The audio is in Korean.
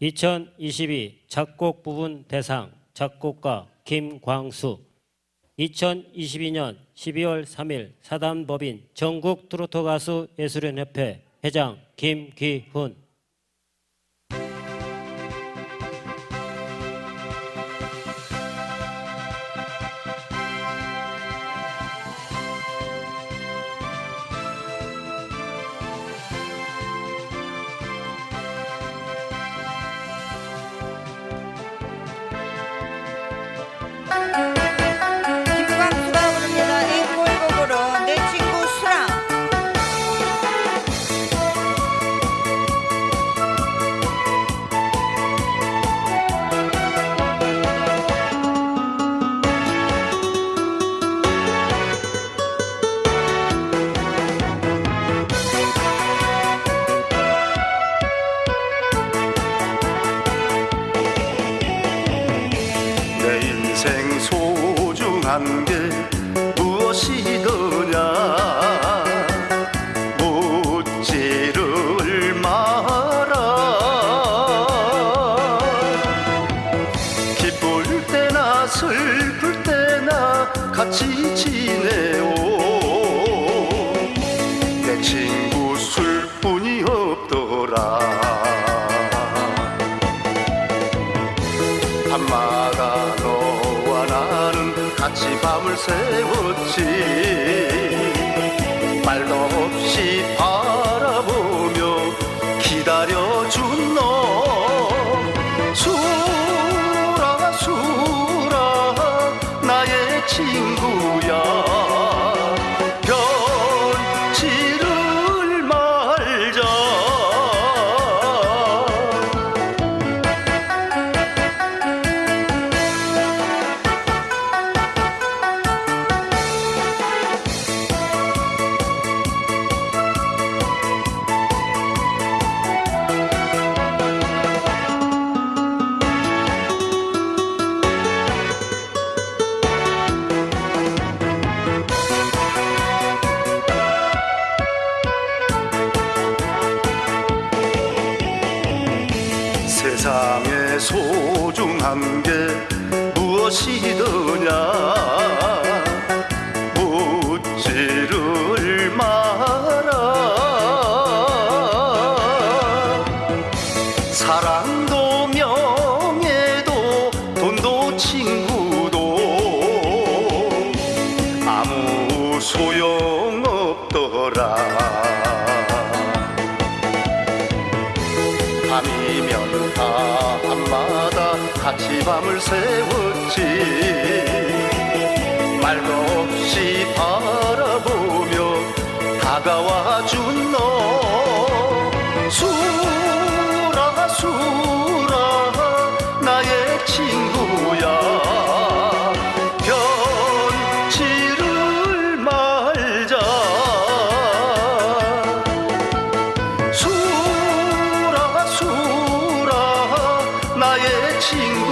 2022 작곡 부분 대상 작곡가 김광수. 2022년 12월 3일 사단법인 전국 트로트 가수 예술연협회 회장 김기훈 인생 소중한 게 무엇이더냐? 묻지를 마라. 기쁠 때나 슬플 때나 같이 지내오. 내 친구 술뿐이 없더라. 나는 같이 밤을 새웠지. 말도 없이 바라보며 기다려준 너. 수라 수라 나의 친구 세상에 소중한 게 무엇이더냐? 묻지를 마라 사랑도 명예도 돈도 친구도 아무 소용없더라. 밤이면 밤마다 같이 밤을 새웠지. 말도 없이 바라보며 다가와 준 너. 수라 수 情。